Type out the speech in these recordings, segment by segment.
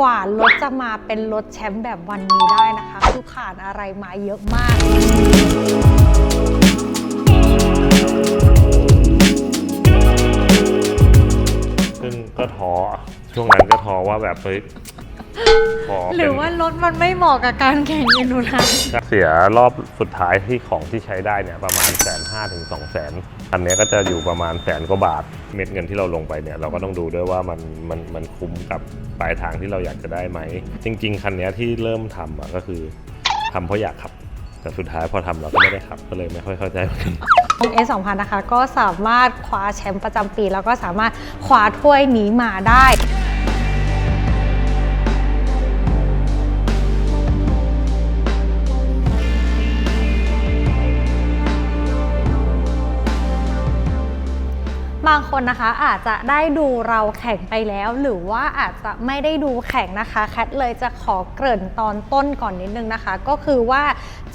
กว่ารถจะมาเป็นรถแชมป์แบบวันนี้ได้นะคะคือผ่านอะไรมาเยอะมากซึ่งก็ท้อช่วงนั้นก็ท้อว่าแบบเฮ้ย ขอหเป็รืนอว่ารถมันไม่เหมาะกับการแข่งอินดูรันเสียรอบสุดท้ายที่ของที่ใช้ได้เนี่ยประมาณแสนห้าถึงสองแสนอันเนี้ยก็จะอยู่ประมาณแสนกว่าบาทเม็ดเงินที่เราลงไปเนี่ยเราก็ต้องดูด้วยว่ามันมันมันคุ้มกับปลายทางที่เราอยากจะได้ไหม จริง ๆ คันเนี้ยที่เริ่มทำอะก็คือทำเพราะอยากขับ แต่สุดท้ายพอทำเราก็ไม่ได้ขับก็เลยไม่ค่อยเข้าใจเหมือนกัน ของ S 2 0 0นะคะ ก็สามารถคว้าแชมป์ประจำปี แล้วก็สามารถคว้าถ้วยนี้มาได้ บางคนนะคะอาจจะได้ดูเราแข่งไปแล้ว หรือว่าอาจจะไม่ได้ดูแข่งนะคะ แคทเลยจะขอเกริ่นตอนต้นก่อนนิดนึงนะคะ ก็คือว่า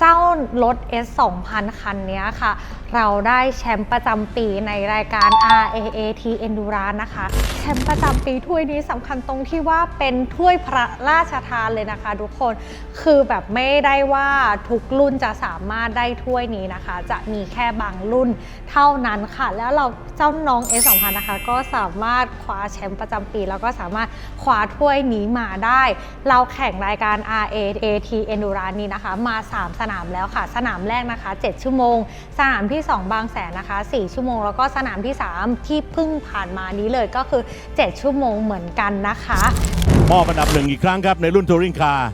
เจ้ารถ S 2000 คันนี้ค่ะ เราได้แชมป์ประจำปีในรายการ RAAT Endurance นะคะ แชมป์ประจำปีถ้วยนี้สำคัญตรงที่ว่าเป็นถ้วยพระราชทานเลยนะคะ ทุกคนคือแบบไม่ได้ว่าทุกรุ่นจะสามารถได้ถ้วยนี้นะคะ จะมีแค่บางรุ่นเท่านั้นค่ะ แล้วเราเจ้าน้อง S 2000นะคะ ก็สามารถคว้าแชมป์ประจำปี แล้วก็สามารถคว้าถ้วยนี้มาได้ เราแข่งรายการ RAAT Endurance นี้นะคะ มา 3 สนามนามแล้วค่ะ สนามแรกนะคะ 7 ชั่วโมง สนามที่ 2 บางแสนนะคะ 4 ชั่วโมง แล้วก็สนามที่ 3 ที่เพิ่งผ่านมานี้เลยก็คือ 7 ชั่วโมงเหมือนกันนะคะมอบอันดับหนึ่งอีกครั้งครับในรุ่นทัวริงคาร์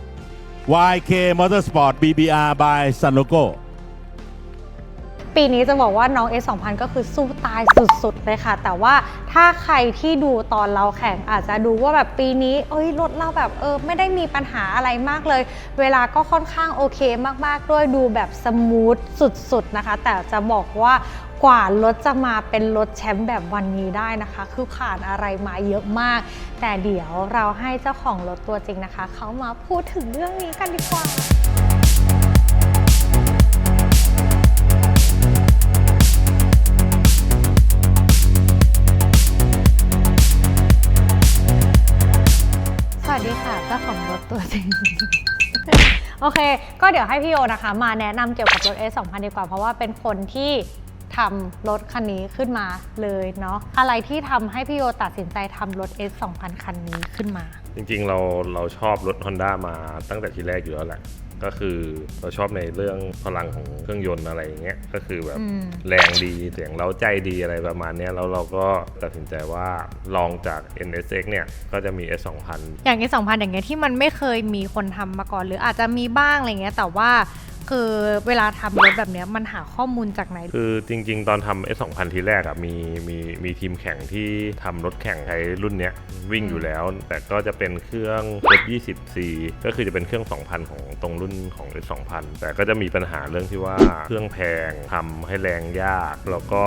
YK Motorsport BBR by Sanogo ปีนี้จะบอกว่าน้อง S 2000 ก็คือสู้ตายสุดๆเลยค่ะ แต่ว่าถ้าใครที่ดูตอนเราแข่งอาจจะดูว่าแบบปีนี้ เอ้ยรถเราแบบเออไม่ได้มีปัญหาอะไรมากเลย เวลาก็ค่อนข้างโอเคมากๆ ด้วยดูแบบสมูทสุดๆนะคะ แต่จะบอกว่ากว่ารถจะมาเป็นรถแชมป์แบบวันนี้ได้นะคะ คือผ่านอะไรมาเยอะมาก แต่เดี๋ยวเราให้เจ้าของรถตัวจริงนะคะ เขามาพูดถึงเรื่องนี้กันดีกว่า โอเค ก็เดี๋ยวให้พี่โยนะคะ มาแนะนำเกี่ยวกับรถ S 2000ดีกว่า เพราะว่าเป็นคนที่ทำรถคันนี้ขึ้นมาเลยเนาะ อะไรที่ทำให้พี่โยตัดสินใจทำรถ S 2000คันนี้ขึ้นมา จริงๆ เราเราชอบรถ Honda มาตั้งแต่ทีแรกอยู่แล้วแหละ ก็คือเราชอบในเรื่องพลังของเครื่องยนต์อะไรอย่างเงี้ยก็คือแบบอืมแรงดีเสียงเล้าใจดีอะไรประมาณเนี้ยแล้วเราก็ตัดสินใจว่าลองจาก NSX เนี่ยก็จะมี S 2000 อย่าง S 2000 อย่างเงี้ยที่มันไม่เคยมีคนทำมาก่อน หรืออาจจะมีบ้างอะไรเงี้ยแต่ว่า คือเวลาทำรถแบบเนี้ยมันหาข้อมูลจากไหน คือจริง ๆ ตอนทำ S 2000ทีแรกอะมีมีมีทีมแข่งที่ทำรถแข่งใช้รุ่นเนี้ยวิ่งอยู่แล้ว แต่ก็จะเป็นเครื่อง F 2 0 C ก็คือจะเป็นเครื่อง 2,000 ของตรงรุ่นของ S 2000แต่ก็จะมีปัญหาเรื่องที่ว่าเครื่องแพงทำให้แรงยากแล้วก็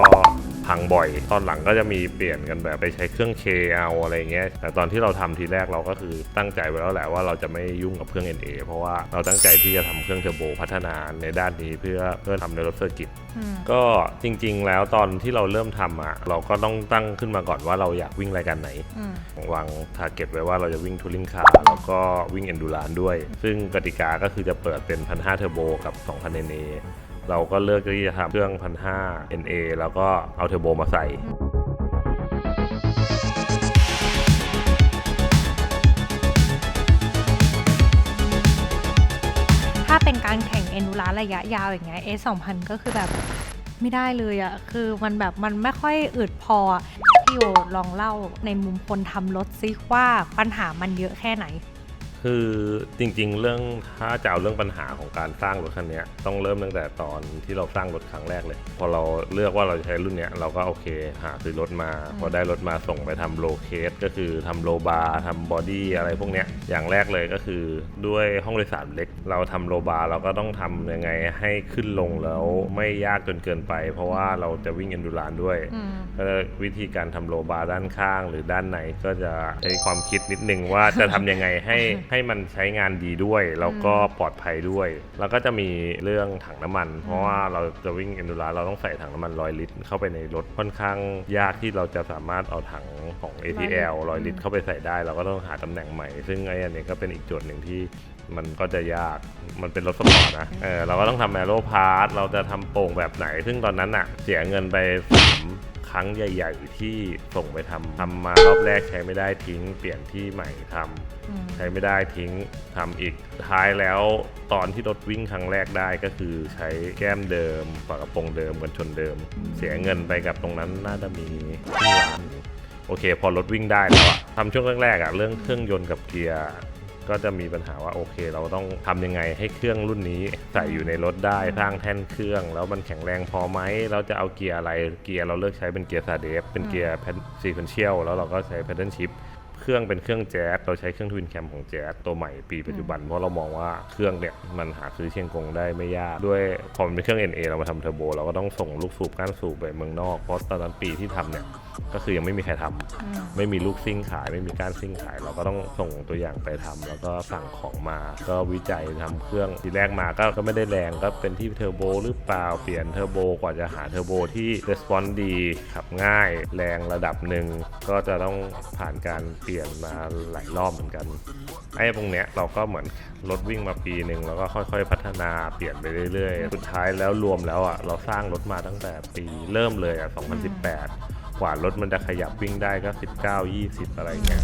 พังบ่อย ตอนหลังก็จะมีเปลี่ยนกันแบบไปใช้เครื่อง K เอาอะไรเงี้ย แต่ตอนที่เราทำทีแรกเราก็คือตั้งใจไว้แล้วแหละว่าเราจะไม่ยุ่งกับเครื่อง NA เพราะว่าเราตั้งใจที่จะทำเครื่องเทอร์โบพัฒนาในด้านนี้เพื่อเพื่อทำในรถเซอร์กิตอืมก็จริง ๆ แล้วตอนที่เราเริ่มทำอะเราก็ต้องตั้งขึ้นมาก่อนว่าเราอยากวิ่งรายการไหนอืมวางทาร์เก็ตไว้ว่าเราจะวิ่งทัวริงคาร์แล้วก็วิ่งเอนดูรานด้วย ซึ่งกติกาก็คือจะเปิดเป็น1,500เทอร์โบกับ2,000 NA เเราก็เลือกที่จะทำเครื่อง 1,500 NA แล้วก็เอาเทอร์โบมาใส่ถ้าเป็นการแข่งเอนูราระยะยาวอย่างเงี้ย S 2000 ก็คือแบบไม่ได้เลยอะคือมันแบบมันไม่ค่อยอึดพอพี่โยลองเล่าในมุมคนทำรถซิว่าปัญหามันเยอะแค่ไหน คือจริงๆ เรื่องถ้าจะเอาเรื่องปัญหาของการสร้างรถคันเนี้ยต้องเริ่มตั้งแต่ตอนที่เราสร้างรถครั้งแรกเลย พอเราเลือกว่าเราจะใช้รุ่นเนี้ยเราก็โอเคหาซื้อรถมา พอได้รถมาส่งไปทำโลเคสก็คือทำโลบาร์ทำบอดี้อะไรพวกเนี้ยอย่างแรกเลยก็คือด้วยห้องโดยสารเล็ก เราทำโลบาร์เราก็ต้องทำยังไงให้ขึ้นลงแล้วไม่ยากจนเกินไป เพราะว่าเราจะวิ่งเอนดูรานด้วยอืมก็วิธีการทำโลบาร์ด้านข้างหรือด้านในก็จะใช้ความคิดนิดนึงว่าจะทำยังไงให้ให้มันใช้งานดีด้วย แล้วก็ปลอดภัยด้วย แล้วก็จะมีเรื่องถังน้ำมัน เพราะว่าเราจะวิ่ง endurance เราต้องใส่ถังน้ำมันร้อยลิตรเข้าไปในรถค่อนข้างยากที่เราจะสามารถเอาถังของ ATL ร้อยลิตรเข้าไปใส่ได้ เราก็ต้องหาตำแหน่งใหม่ ซึ่งไอ้อันนี้ก็เป็นอีกโจทย์หนึ่งที่มันก็จะยาก มันเป็นรถสปอร์ตนะ เออเราก็ต้องทำแอโรพาร์ทเราจะทำโป่งแบบไหน ซึ่งตอนนั้นอะเสียเงินไปสาม ครั้งใหญ่ ๆ ที่ส่งไปทำทำมารอบแรกใช้ไม่ได้ทิ้ง เปลี่ยนที่ใหม่ทำอืมใช้ไม่ได้ทิ้งทำอีกท้ายแล้วตอนที่รถวิ่งครั้งแรกได้ก็คือใช้แก้มเดิมฝากระโปรงเดิมกันชนเดิม เสียเงินไปกับตรงนั้นน่าจะมีครึ่งล้านโอเค พอรถวิ่งได้แล้วอะทำช่วงแรกๆอะเรื่องเครื่องยนต์กับเกียร์ ก็จะมีปัญหาว่าโอเค เราต้องทำยังไงให้เครื่องรุ่นนี้ใส่อยู่ในรถได้สร้างแท่นเครื่อง แล้วมันแข็งแรงพอไหมเราจะเอาเกียร์อะไรเกียร์เราเลือกใช้เป็นเกียร์ซาเดฟเป็นเกียร์ซีคอนเชียลแล้วเราก็ใช้ p พ d เดิลชิพเครื่องเป็นเครื่องแจ๊สเราใช้เครื่องทวินแคมของแจ๊สตัวใหม่ปีปัจจุบัน เพราะเรามองว่าเครื่องเนี่ยมันหาซื้อเชียงกงได้ไม่ยาก ด้วยพอมันเป็นเครื่อง NA เรามาทำเทอร์โบเราก็ต้องส่งลูกสูบก้านสูบไปเมืองนอกเพราะตอนนั้นปีที่ทำเนี่ยก็คือยังไม่มีใครทำไม่มีลูกซิ่งขาย ไม่มีก้านซิ่งขาย เราก็ต้องส่งตัวอย่างไปทำแล้วก็สั่งของมา ก็วิจัยทำเครื่องทีแรกมาก็ก็ไม่ได้แรงก็เป็นที่เทอร์โบหรือเปล่าเปลี่ยนเทอร์โบกว่าจะหาเทอร์โบที่ r e s p o n ดีขับง่าย แรงระดับหนึ่งก็จะต้องผ่านการเปลี่ยนมาหลายรอบเหมือนกันไอ้ตรงเนี้ยเราก็เหมือนรถวิ่งมาปีหนึ่งแล้วก็ค่อยๆ พัฒนาเปลี่ยนไปเรื่อยๆ สุดท้ายแล้วรวมแล้วอะเราสร้างรถมาตั้งแต่ปีเริ่มเลยอะ2018 กว่ารถมันจะขยับวิ่งได้ก็ 19 20 อะไรเงี้ย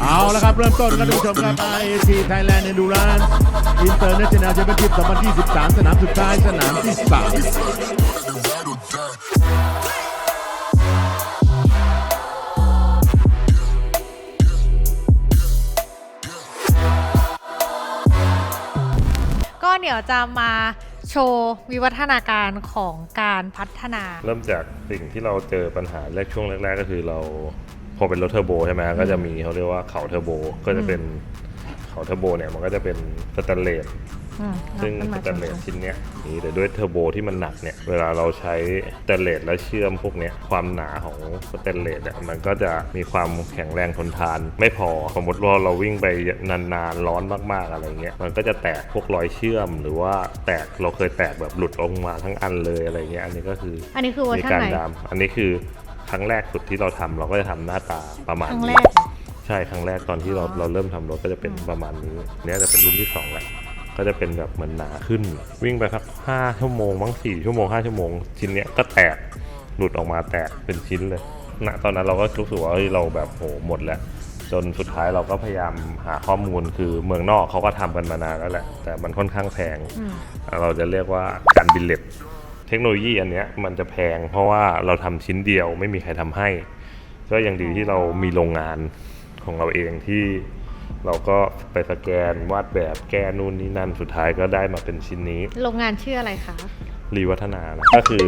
เอาละครับ เริ่มต้นครับท่านผู้ชมครับ IAC Thailand Endurance International Championship 2023 สนามสุดท้ายสนามที่3ก็เดี๋ยวจะมา โชว์วิวัฒนาการของการพัฒนา เริ่มจากสิ่งที่เราเจอปัญหาแรกช่วงแรก ๆ ก็คือเราพอเป็นรถเทอร์โบใช่ไหมก็จะมีเขาเรียกว่าเขาเทอร์โบก็จะเป็นเขาเทอร์โบเนี่ยมันก็จะเป็นสแตนเลส อืมซึ่งเอาสขึ้นมาแตนเลสชิ้นเนี้ยนี่แต่ด้วยเทอร์โบที่มันหนักเนี่ย เวลาเราใช้สแตนเลสแล้วเชื่อมพวกเนี้ยความหนาของสแตนเลสเนี่ยมันก็จะมีความแข็งแรงทนทาน ไม่พอสมมติว่าเราวิ่งไปนานๆร้อนมากๆอะไรเงี้ยมันก็จะแตกพวกรอยเชื่อม หรือว่าแตกเราเคยแตกแบบหลุดออกมาทั้งอันเลยอะไรเงี้ยอันนี้ก็คืออันนี้คือเวอร์มีชันการไหนดามอันนี้คือครั้งแรกสุดที่เราทำเราก็จะทำหน้าตาประมาณครั้งแรนี้กใช่ครั้งแรกตอนที่เราอ๋อเราเริ่มทำรถก็จะเป็นประมาณนี้เนี้ยจะเป็นรุ่นที่สองแหละ ก็จะเป็นแบบเหมือนหนาขึ้น วิ่งไปสักห้าชั่วโมงบ้างสี่ชั่วโมงห้าชั่วโมง ชิ้นเนี้ยก็แตกหลุดออกมาแตกเป็นชิ้นเลยณตอนนั้นเราก็รู้สึกว่าเฮ้ยเราแบบโหหมดแล้วจนสุดท้ายเราก็พยายามหาข้อมูลคือเมืองนอกเขาก็ทำกันมานานแล้วแหละ แต่มันค่อนข้างแพงอืมเราจะเรียกว่าการบิลเลตเทคโนโลยีอันเนี้ยมันจะแพง เพราะว่าเราทำชิ้นเดียวไม่มีใครทำให้ ก็ยังดีที่เรามีโรงงานของเราเองที่ เราก็ไปสแกนวาดแบบแก้นู่นนี่นั่นสุดท้ายก็ได้มาเป็นชิ้นนี้ โรงงานชื่ออะไรคะ รีวัฒนานะก็คือ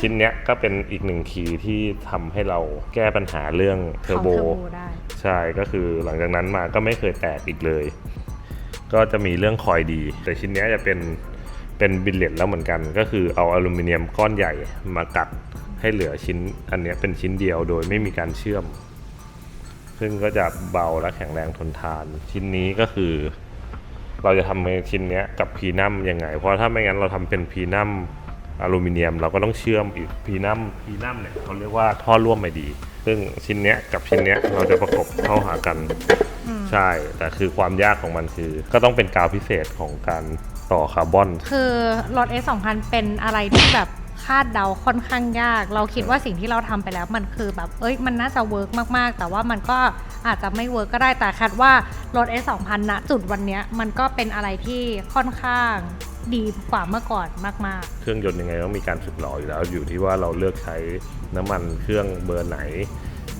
ชิ้นเนี้ยก็เป็นอีกหนึ่งคีย์ที่ทำให้เราแก้ปัญหาเรื่องเทอร์โบ ของ Turbo ได้ ใช่ก็คือหลังจากนั้นมาก็ไม่เคยแตกอีกเลย ก็จะมีเรื่องคอยดี แต่ชิ้นเนี้ยจะเป็นเป็นบิลเลตแล้วเหมือนกัน ก็คือเอาอลูมิเนียมก้อนใหญ่มากัดให้เหลือชิ้นอันเนี้ยเป็นชิ้นเดียวโดยไม่มีการเชื่อม ซึ่งก็จะเบาและแข็งแรงทนทาน ชิ้นนี้ก็คือ เราจะทำชิ้นนี้กับพีนัมยังไง เพราะถ้าไม่งั้นเราทำเป็นพีนัมอลูมิเนียม เราก็ต้องเชื่อมอีกพีนัมพีนัมเนี่ยเขาเรียกว่าท่อร่วมไม่ดี ซึ่งชิ้นนี้กับชิ้นนี้เราจะประกบเข้าหากันใช่ แต่คือความยากของมันคือ ก็ต้องเป็นกาวพิเศษของการต่อคาร์บอน คือรถ S 2 0 0เป็นอะไรที่แบบ คาดเดาค่อนข้างยาก เราคิดว่าสิ่งที่เราทำไปแล้วมันคือแบบเอ้ยมันน่าจะเวิร์กมากๆ แต่ว่ามันก็อาจจะไม่เวิร์กก็ได้แต่คาดว่ารถ S 2 0 0ณจุดวันนี้มันก็เป็นอะไรที่ค่อนข้างดีกว่าเมื่อก่อนมากๆ เครื่องยนต์ยังไงต้องมีการฝึกหล่ออยู่แล้ว อยู่ที่ว่าเราเลือกใช้น้ำมันเครื่องเบอร์ไหน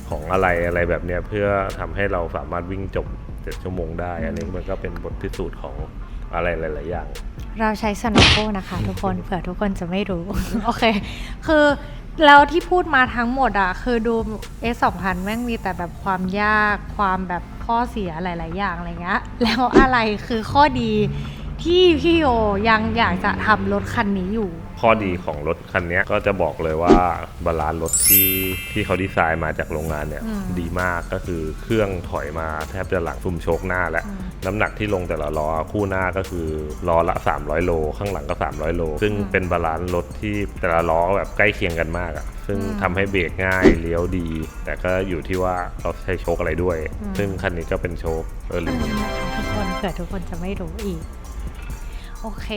ของอะไรอะไรแบบเนี้ยเพื่อทำให้เราสามารถวิ่งจบเจ็ดชั่วโมงได้ อันนี้มันก็เป็นบทพิสูจน์ของอะไรหลาย ๆ อย่าง เราใช้สโนโ o นะคะทุกคนเผื่อทุกคนจะไม่รู้ โอเค คือแล้วที่พูดมาทั้งหมดอะคือดู S 2 0 0แม่งมีแต่แบบความยากความแบบข้อเสียหลาย ๆ อย่างอะไรเงี้ยแล้วอะไรคือข้อดีที่พี่โอยังอยากจะทำรถคันนี้อยู่ ข้อดีของรถคันเนี้ยก็จะบอกเลยว่าบาลานซ์รถที่ที่เขาดีไซน์มาจากโรงงานเนี่ยอืมดีมากก็คือเครื่องถอยมาแทบจะหลังซุมโชคหน้าแล้วอืม น้ำหนักที่ลงแต่ละล้อคู่หน้าก็คือล้อละ 300 โล ข้างหลังก็ 300 โล ซึ่งเป็นบาลานซ์รถที่แต่ละล้อแบบใกล้เคียงกันมากอะซึ่งทำให้เบรกง่ายเลี้ยวดี แต่ก็อยู่ที่ว่าเราใช้โชคอะไรด้วย ซึ่งคันนี้ก็เป็นโชคเออเออนะคะทุกคนเผื่อทุกคนจะไม่รู้อีก โอเค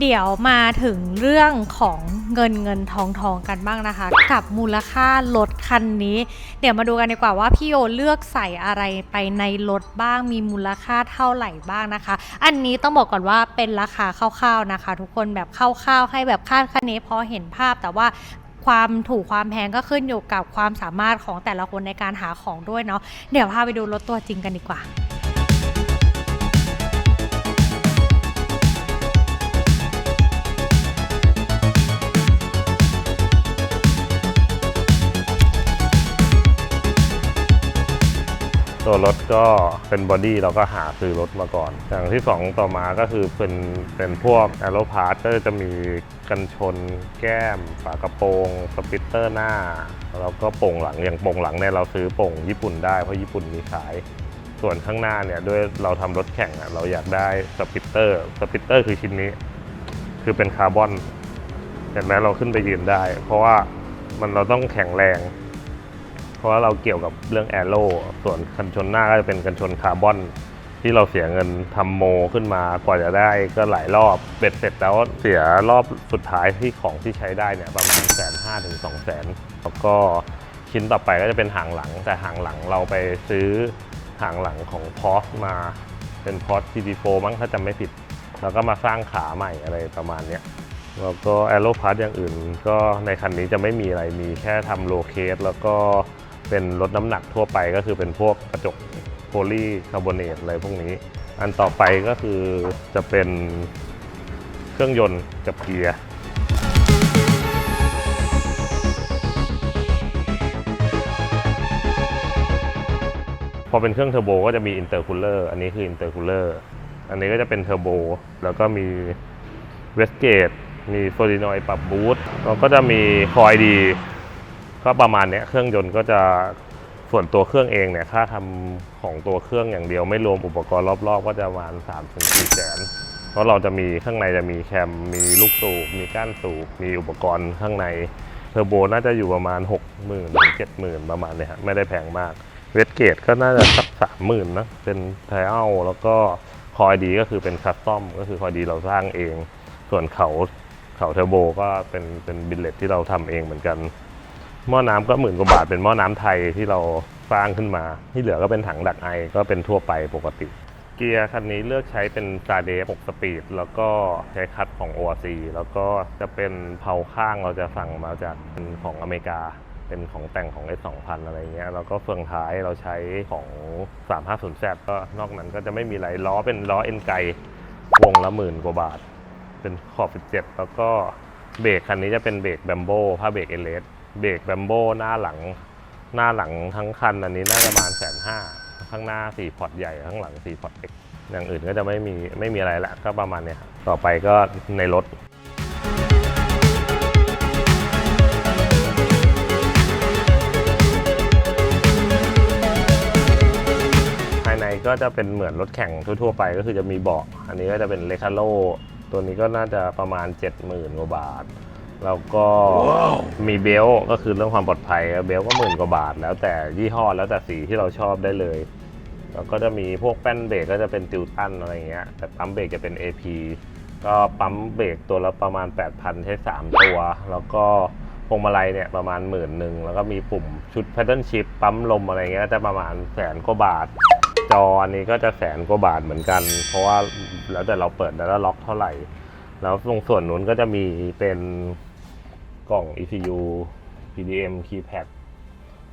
เดี๋ยวมาถึงเรื่องของเงินเงินทองทองกันบ้างนะคะ กับมูลค่ารถคันนี้ เดี๋ยวมาดูกันดีกว่าว่าพี่โอเลือกใส่อะไรไปในรถบ้างมีมูลค่าเท่าไหร่บ้างนะคะ อันนี้ต้องบอกก่อนว่าเป็นราคาคร่าวๆนะคะ ทุกคนแบบคร่าวๆ ให้แบบคาดคะเนพอเห็นภาพแต่ว่าความถูกความแพงก็ขึ้นอยู่กับความสามารถของแต่ละคนในการหาของด้วยเนาะเดี๋ยวพาไปดูรถตัวจริงกันดีกว่า ตัวรถก็เป็นบอดี้เราก็หาซื้อรถมาก่อน อย่างที่ 2 ต่อมาก็คือเป็นเป็นพวกแอโรพาร์ตก็จะมีกันชนแก้ม ฝากระโปรงสปิตเตอร์หน้า แล้วก็โป่งหลังอย่างโป่งหลังเนี่ยเราซื้อโป่งญี่ปุ่นได้เพราะญี่ปุ่นมีขาย ส่วนข้างหน้าเนี่ยด้วยเราทำรถแข่งเราอยากได้สปิตเตอร์สปิตเตอร์คือชิ้นนี้ คือเป็นคาร์บอนเห็นไหมเราขึ้นไปยืนได้ เพราะว่ามันเราต้องแข็งแรง เพราะว่าเราเกี่ยวกับเรื่องแอโร่ส่วนกันชนหน้าก็จะเป็นกันชนคาร์บอนที่เราเสียเงินทำโมขึ้นมากว่าจะได้ก็หลายรอบเบ็ดเสร็จแล้วเสียรอบสุดท้ายที่ของที่ใช้ได้เนี่ยประมาณแสนห้าถึงสองแสนแล้วก็ชิ้นต่อไปก็จะเป็นหางหลัง แต่หางหลังเราไปซื้อหางหลังของพอสมาเป็นพอส CP4 มั้งถ้าจำไม่ผิด แล้วก็มาสร้างขาใหม่อะไรประมาณเนี้ยแล้วก็แอโรพาร์ทอย่างอื่น ก็ในคันนี้จะไม่มีอะไรมีแค่ทำโลเคสแล้วก็ เป็นลดน้ำหนักทั่วไปก็คือเป็นพวกกระจกโพลีคาร์บอเนตอะไรพวกนี้ อันต่อไปก็คือจะเป็นเครื่องยนต์กับเกียร์พอเป็นเครื่องเทอร์โบก็จะมีอินเตอร์คูลเลอร์อันนี้คืออินเตอร์คูลเลอร์อันนี้ก็จะเป็นเทอร์โบแล้วก็มีเวสเกตมีโซลินอยปรับบูทแล้วก็จะมีคอยดี ก็ประมาณเนี้ยเครื่องยนต์ก็จะส่วนตัวเครื่องเองเนี่ยค่าทำของตัวเครื่องอย่างเดียวไม่รวมอุปกรณ์รอบๆ ก็จะประมาณ3ถึง4แสนเพราะเราจะมีข้างในจะมีแคมมีลูกสูบมีก้านสูบมีอุปกรณ์ข้างในเทอร์โบน่าจะอยู่ประมาณ 6 0,000ื่นถึงเจ็ดหมื่นประมาณเนี้ยฮะไม่ได้แพงมากเวสเกตก็น่าจะสักสามหมื่นนะเป็นไทอัลแล้วก็คอยดีก็คือเป็นคัสตอมก็คือคอยดีเราสร้างเอง ส่วนเขาเขาเทอร์โบก็เป็นเป็นบิลเลตที่เราทำเองเหมือนกัน หม้อน้ำก็หมื่นกว่าบาทเป็นหม้อน้ำไทยที่เราสร้างขึ้นมา ที่เหลือก็เป็นถังดักไอก็เป็นทั่วไปปกติ เกียร์คันนี้เลือกใช้เป็นซาเดฟ6สปีด แล้วก็ใช้คัดของ ORC แล้วก็จะเป็นเผาข้างเราจะสั่งมาจากของอเมริกาเป็นของแต่งของ S 2 0 0 0 อะไรเงี้ย แล้วก็เฟืองท้ายเราใช้ของ 350 z ก็นอกนั้นก็จะไม่มีอะไรล้อเป็นล้อเอ็นไกวงละหมื่นกว่าบาท เป็นขอบ 17 แล้วก็เบรกคันนี้จะเป็นเบรกแบมโบผ้าเบรกเอเลส เบรกแบมโบหน้าหลัง หน้าหลังทั้งคันอันนี้น่าจะประมาณแสนห้าข้างหน้า4พอร์ตใหญ่ข้างหลัง4พอร์ตเล็กอย่างอื่นก็จะไม่มีไม่มีอะไรละก็ประมาณเนี้ยต่อไปก็ในรถภายในก็จะเป็นเหมือนรถแข่งทั่วๆไปก็คือจะมีเบาะอันนี้ก็จะเป็นเลคาโลตัวนี้ก็น่าจะประมาณ 70,000กว่าบาท แล้วก็มีเบลต์ก็คือเรื่องความปลอดภัยเบลต์ก็หมื่นกว่าบาท แล้วแต่ยี่ห้อแล้วแต่สีที่เราชอบได้เลย แล้วก็จะมีพวกแป้นเบรกก็จะเป็นติวตันอะไรเงี้ยแต่ปั๊มเบรกจะเป็น AP ก็ปั๊มเบรกตัวละประมาณ 8,000ใช้3ตัว แล้วก็พวงมาลัยเนี่ยประมาณหมื่นหนึ่งแล้วก็มีปุ่มชุด paddle shift ปั๊มลมอะไรเงี้ยก็จะประมาณแสนกว่าบาท จออันนี้ก็จะแสนกว่าบาทเหมือนกัน เพราะว่าแล้วแต่เราเปิดแล้วล็อกเท่าไหร่ แล้วตรงส่วนนู้นก็จะมีเป็น กล่อง ECU PDM keypad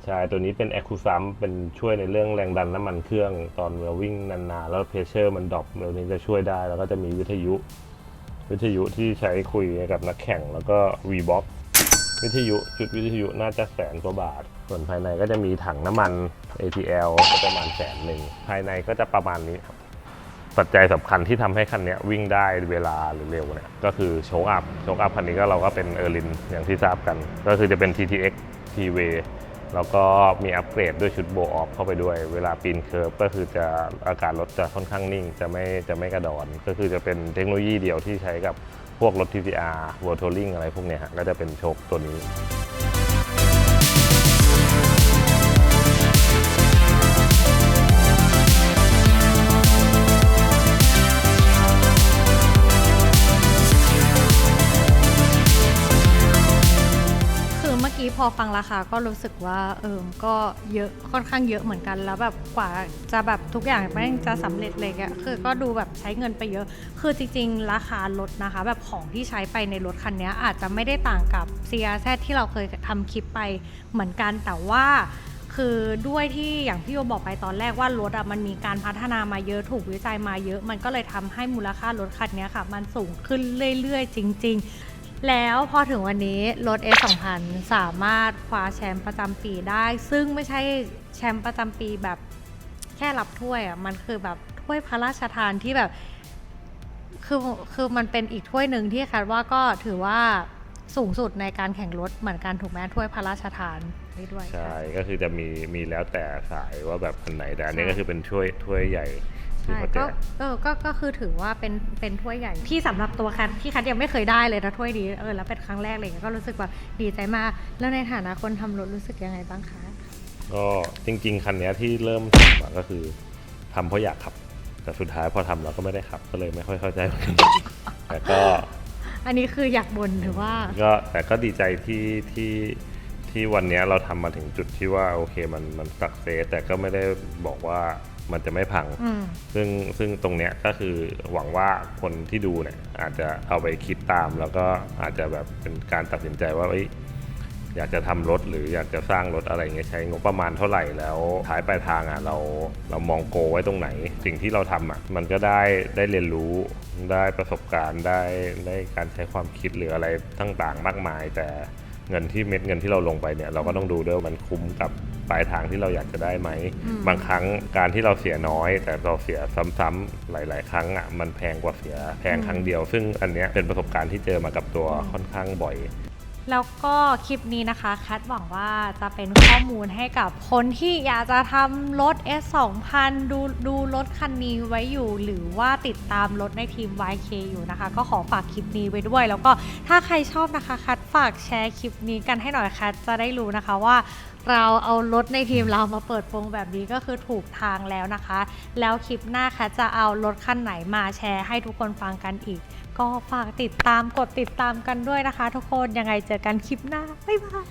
ใช่ ตัวนี้เป็น a c u s u m เป็นช่วยในเรื่องแรงดันน้ำมันเครื่องตอนเราวิ่งนานๆ แล้วเพรสเชอร์มันดรอปตัวนี้จะช่วยได้ แล้วก็จะมีวิทยุ วิทยุที่ใช้คุยกับนักแข่ง แล้วก็ V-Box วิทยุจุดวิทยุน่าจะแสนกว่าบาท ส่วนภายในก็จะมีถังน้ำมัน ATL ก็ประมาณแสนหนึ่ง ภายในก็จะประมาณนี้ครับ ปัจจัยสำคัญที่ทำให้คันนี้วิ่งได้เวลาหรือเร็วเนี่ยก็คือโชคอัพโชคอัพคันนี้ก็เราก็เป็นเออร์ลินอย่างที่ทราบกัน ก็คือจะเป็น TTX T-Way แล้วก็มีอัปเกรดด้วยชุดโบออฟเข้าไปด้วย เวลาปีนเคิร์ฟก็คือจะอากาศรถจะค่อนข้างนิ่ง จะไม่จะไม่กระดอน ก็คือจะเป็นเทคโนโลยีเดียวที่ใช้กับพวกรถ TCR v o r t o l i n g อะไรพวกเนี้ยฮะก็จะเป็นโชคตัวนี้ กี้พอฟังราคาก็รู้สึกว่าเออก็เยอะค่อนข้างเยอะเหมือนกัน แล้วแบบกว่าจะแบบทุกอย่างแม่งจะสำเร็จเลยอะคือก็ดูแบบใช้เงินไปเยอะ คือจริงๆ ราคารถนะคะ แบบของที่ใช้ไปในรถคันนี้อาจจะไม่ได้ต่างกับ CRZ ที่เราเคยทำคลิปไปเหมือนกันแต่ว่าคือด้วยที่อย่างพี่โยบอกไปตอนแรกว่ารถอะมันมีการพัฒนามาเยอะถูกวิจัยมาเยอะ มันก็เลยทำให้มูลค่ารถคันนี้ค่ะ มันสูงขึ้นเรื่อยๆ จริง ๆ แล้วพอถึงวันนี้รถ S 2000 สามารถคว้าแชมป์ประจำปีได้ ซึ่งไม่ใช่แชมป์ประจำปีแบบแค่รับถ้วยอะมันคือแบบถ้วยพระราชทานที่แบบ คือคือมันเป็นอีกถ้วยหนึ่งที่คาดว่าก็ถือว่าสูงสุดในการแข่งรถเหมือนกันถูกไหมถ้วยพระราชทานนี่ด้วยใช่ ก็คือจะมีมีแล้วแต่สายว่าแบบอันไหนแต่อันนี้ใช่ก็คือเป็นถ้วยถ้วยใหญ่ที่ ใช่เขาแจก็กเออก็ก็คือถือว่าเป็นเป็นถ้วยใหญ่ที่สำหรับตัวคันที่คันยังไม่เคยได้เลยนะถ้วยนี้เออแล้วเป็นครั้งแรกเลยก็รู้สึกแบบดีใจมาก แล้วในฐานะคนทำรถรู้สึกยังไงบ้างคะก็จริง ๆ คันเนี้ยที่เริ่มทำอะก็คือทำเพราะอยากขับ แต่สุดท้ายพอทำเราก็ไม่ได้ขับก็เลยไม่ค่อยเข้าใจเหมือนกันแต่ก็ อันนี้คืออยากบ่นหรือว่า ก็แต่ก็ดีใจที่ที่ที่วันเนี้ยเราทำมาถึงจุดที่ว่าโอเคมันมันสักเซสแต่ก็ไม่ได้บอกว่า มันจะไม่พังอืมซึ่งซึ่งตรงเนี้ยก็คือหวังว่าคนที่ดูเนี่ยอาจจะเอาไปคิดตาม แล้วก็อาจจะแบบเป็นการตัดสินใจว่าเอ้ยอยากจะทำรถหรืออยากจะสร้างรถอะไรเงี้ยใช้งบประมาณเท่าไหร่แล้วท้ายปลายทางอะเราเรามองโกไว้ตรงไหน สิ่งที่เราทำอะมันก็ได้ได้เรียนรู้ได้ประสบการณ์ได้ได้การใช้ความคิดหรืออะไรต่างๆ มากมายแต่ เงินที่เม็ดเงินที่เราลงไปเนี่ยเราก็ต้องดูด้วยว่ามันคุ้มกับปลายทางที่เราอยากจะได้ไหมอืมบางครั้งการที่เราเสียน้อย แต่เราเสียซ้ำๆหลาย ๆ ครั้งอะมันแพงกว่าเสียแพงครั้งเดียว ซึ่งอันเนี้ยเป็นประสบการณ์ที่เจอมากับตัวค่อนข้างบ่อย แล้วก็คลิปนี้นะคะแคทหวังว่าจะเป็นข้อมูลให้กับคนที่อยากจะทำรถ S 2000 ดูดูรถคันนี้ไว้อยู่ หรือว่าติดตามรถในทีม YK อยู่นะคะ ก็ขอฝากคลิปนี้ไว้ด้วย แล้วก็ถ้าใครชอบนะคะแคทฝากแชร์คลิปนี้กันให้หน่อยแคทจะได้รู้นะคะว่าเราเอารถในทีมเรามาเปิดโปงแบบนี้ก็คือถูกทางแล้วนะคะ แล้วคลิปหน้าแคทจะเอารถคันไหนมาแชร์ให้ทุกคนฟังกันอีก ก็ฝากติดตามกดติดตามกันด้วยนะคะ ทุกคนยังไงเจอกันคลิปหน้าบ๊ายบาย